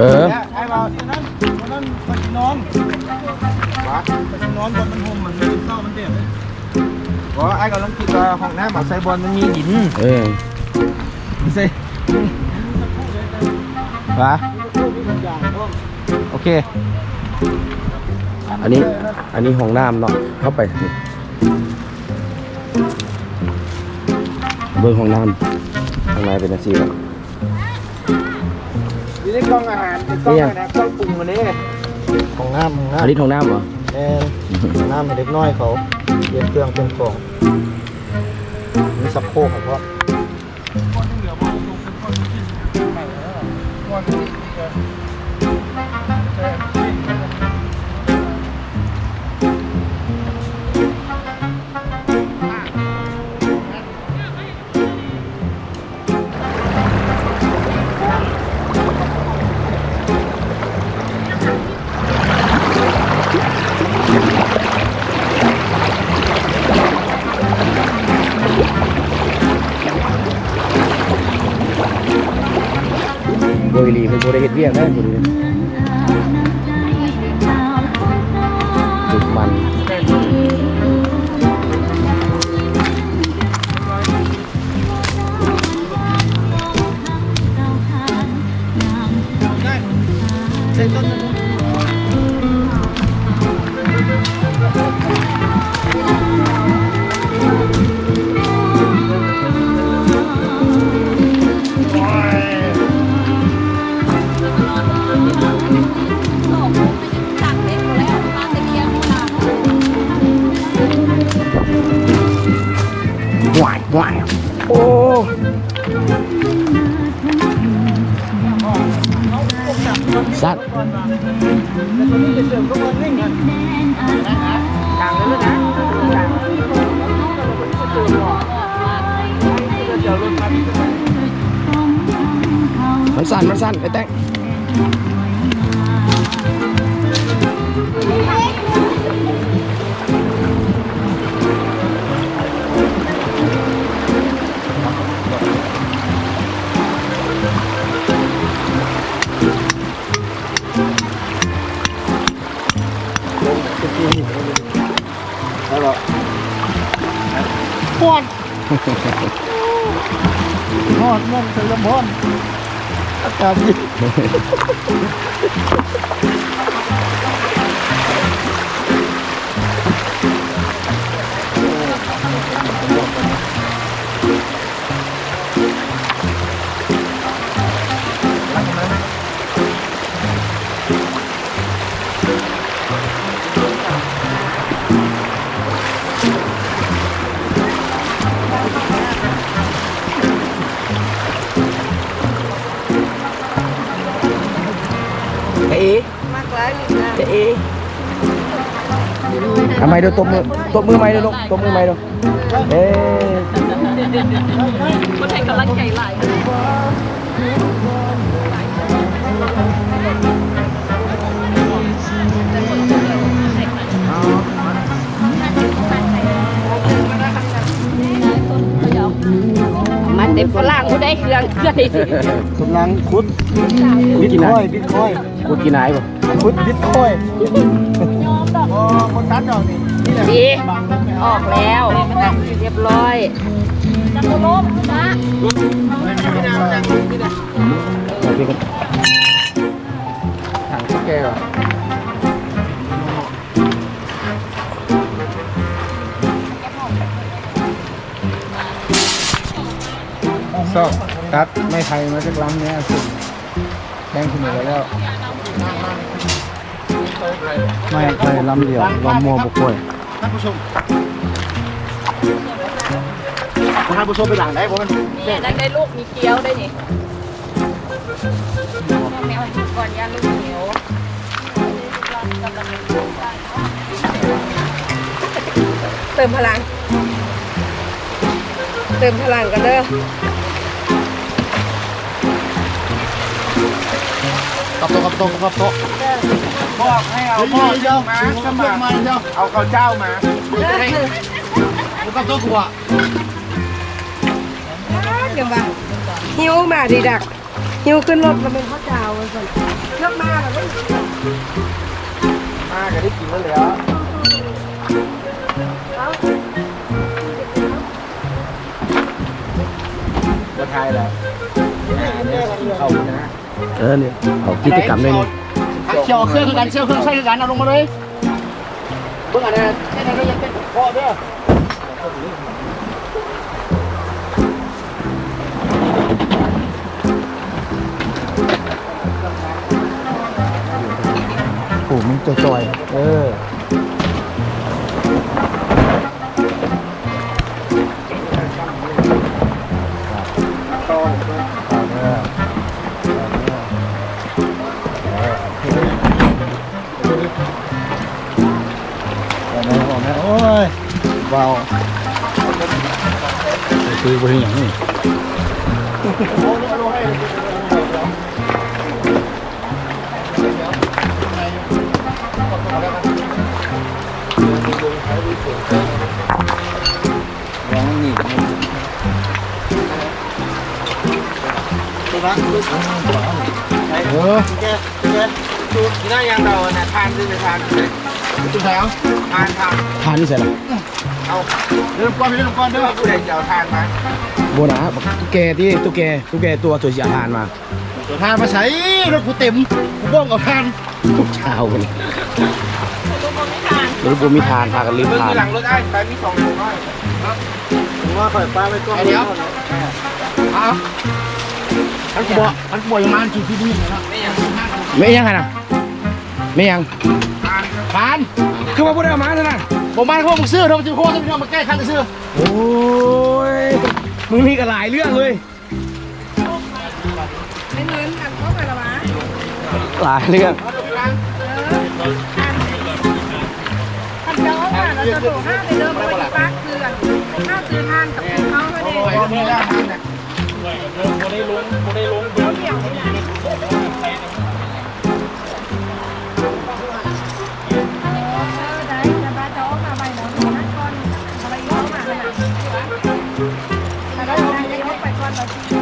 เออและไอ้บ่าวที่นั้นวันนั้นไปนอนวะไปนอนบนมันห่มมันไม่เศร้ามันเด็ดเลยบอกว่าไอ้กำลังคิดว่าห้องน้ำมาใส่บอลมันมีหินเออใส่วะโอเค อันนี้อันนี้ห้องน้ำเนาะเข้าไปนี่เบิ่งห้องน้ำข้างในเป็นอาชีพเนาะนี่ได้กล้องอาหารเป็นกล้องอะไรนะกล้องปรุงมันนี่ของน้ำของอันน้ำนี้ห้องน้ำเหรอเออน้ำให้เด็กน้อยเขาเรียนเครื่องเป็นของมีสับโคกของพ่อ โบยลีเป็นโบได้เฮ็ดเวียกได้บุรีดุ เดี๋ยวรถมามันสั่นมันสั่นไอ้แตง แล้วหรอพอดพอดมันเป็นลมพอนอากาศดี เอ๊ะมากหลายลิตรนะเอ๊ะทำไมเดี๋ยวตบมือตบมือไหมเดี๋ยวลูกตบมือไหมเดี๋ยวเอ๊ะคนให้กำลังใจหลายมันเด็ฝรั่งผู้ได้เครื่องใจกำลังคุดคุบิดตกินคไหนอยบิตคอย คุดกินไหนป่ะคุดบิตคอยอ๋อคนตัดดอกนี่นี่แหละดีบังรถไม่อเอาอกแล้วเรียบร้อยจักรลบนะไม่ได้ไม่ได้ไม่ได้เอาไปกันถังสแกลซอกตัดไม่ไทยมาสักลำเนี้ยสุดแบ่งขึ้นมาแล้ว ไม่เคยลำเดียวลำมัวบุกกล้วยท่านผู้ชมท่านผู้ชมไปหลังได้ผมมันเนี่ยได้ได้ลูกมีเกี๊ยวได้นี่แมวก่อนย่าลูกเหนียวเติมพลัง เติมพลังกันเด้อกับโต๊ะกับโต๊ะกับโต๊ะ บอกให้เอาพ่อเจ้ามาสมาเอาข้าวเจ้ามากับโต๊ะกูอะเดี๋ยวมาหิวมาดีดักหิวขึ้นรถแล้วเป็นข้าวเจ้าวันก่อนเลือกมาแล้วก็มาก็ได้กินแล้วแหล้วก็ทายแล้วเข้านะเออเนี่ยเอากิจกรรมได้นี่เจียวเครื่องคือกันเชียวเครื่องใช้คือกันเอาลงมาเลยเบื้องอันนี้แค่นั้นก็ยังเต้นพอเด้อโอ้มันจอย เออ เออแกแกดูที่หน้ายางเราเนี่ยทานด้วยไปทานเลยตุ้งแถวทานทานทานนี่ใส่ละเอาเริ่มก้อนไปเริ่มก้อนเด้อผู้ใดจะเอาทานมาโบนะตุ๊กแกที่ตุ๊กแกตุ๊กแกตัวสวยสีทานมาทานมาใช้รถกูเต็มกูบ้องเอาทานทุกเช้ากันรถบัวมีทานพากันรีบทานหลังรถได้ไปมีสองถุงน้อยผมว่าข่อยป้าไปก้อนเดี๋ยวเอา อันกูบอกอันกูบอกยังมาจุดที่นี่นะไม่ยังไม่ยังไงนะไม่ยังทานทานคือว่าพูดได้มาใช่ไหมผมมาพวกมึงซื้อทำไมถึงโค้งต้องมาแก้คันซื้อโอ้ยมึงมีกันหลายเรื่องเลยไม่เงินอันเข้าไปละวะหลายเรื่องขันเจ้าค่ะเราจะถูกห้าไปเริ่มไปปักคือกันห้าซื้อทานกับเขาเขาเนี่ย โอ้ยได้ทานเราเดี่ยวไม่ได้ได้จะมาจ้องมาใบหมอนนั่นก่อนมาใบย้ลุ้นไปก่อนเร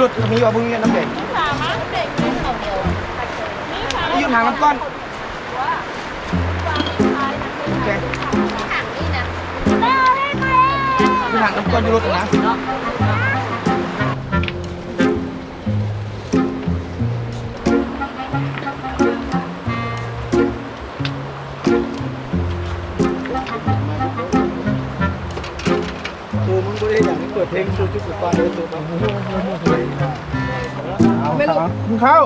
ลุดมีว่ามึงเนี่ยน้ำเด็กยืนห่างกันก้อนแกยืนห่างกันก้อนอยู่รถนะ เปิดเพลงชูจุดสุดฟันเลยตัวไม่รู้มึงเข้า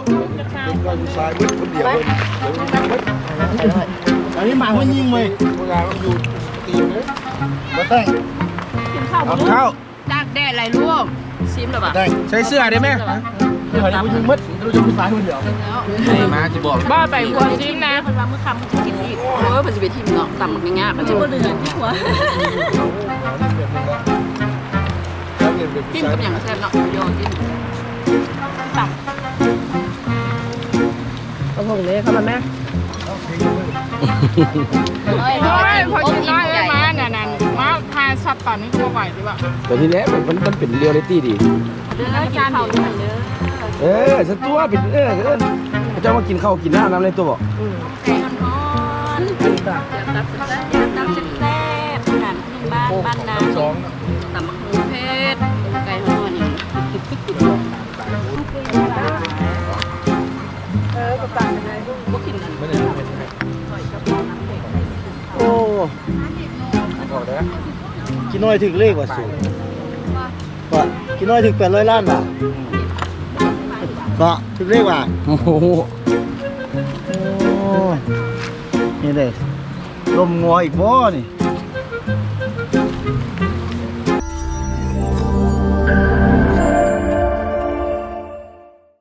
ก็อยู่ซ้ายมืดคนเดียวเลยอันนี้หมามันยิงเลยเวลามันอยู่ตีนเลยมาแต่งเอาเข้าจากแดดไรลูกซิมหรือเปล่าใส่เสื้อได้ไหมเดี๋ยวนี้มันยิงมืดเราจะผู้ชายคนเดียวไมาจะบอกบ้าไปหัวซิมนะคนว่ามื่อคำมันจะกินอีกเออมันจะไปทิมเนาะต่ำง่ายๆมันจะเดือดที่หัว ทิมกับอย่างแซ่บเนาะโยนทิมต่ำเอาผงเลยเข้ามาแม่โอ้ยพอกินได้เลยมาเนี่ยนั่นมาทานสับตอนนี้ก็ไหวดีป่ะแต่ทีนี้มันมันเป็นเรียลลิตี้ดีเด้อกินข้าวด้วยเด้อเออสตัวเป็นเออเออเจ้ามากินข้าวกินน้ำน้ำในตัวบอกไก่ฮ้อนๆ กินน้อยถึงเลขว่าสูงก็กินน้อยถึงแปดร้อยล้านบาทก็ถึงเลขว่าโอ้โหโอ้นี่เลยลมงัวอีกบ่นี่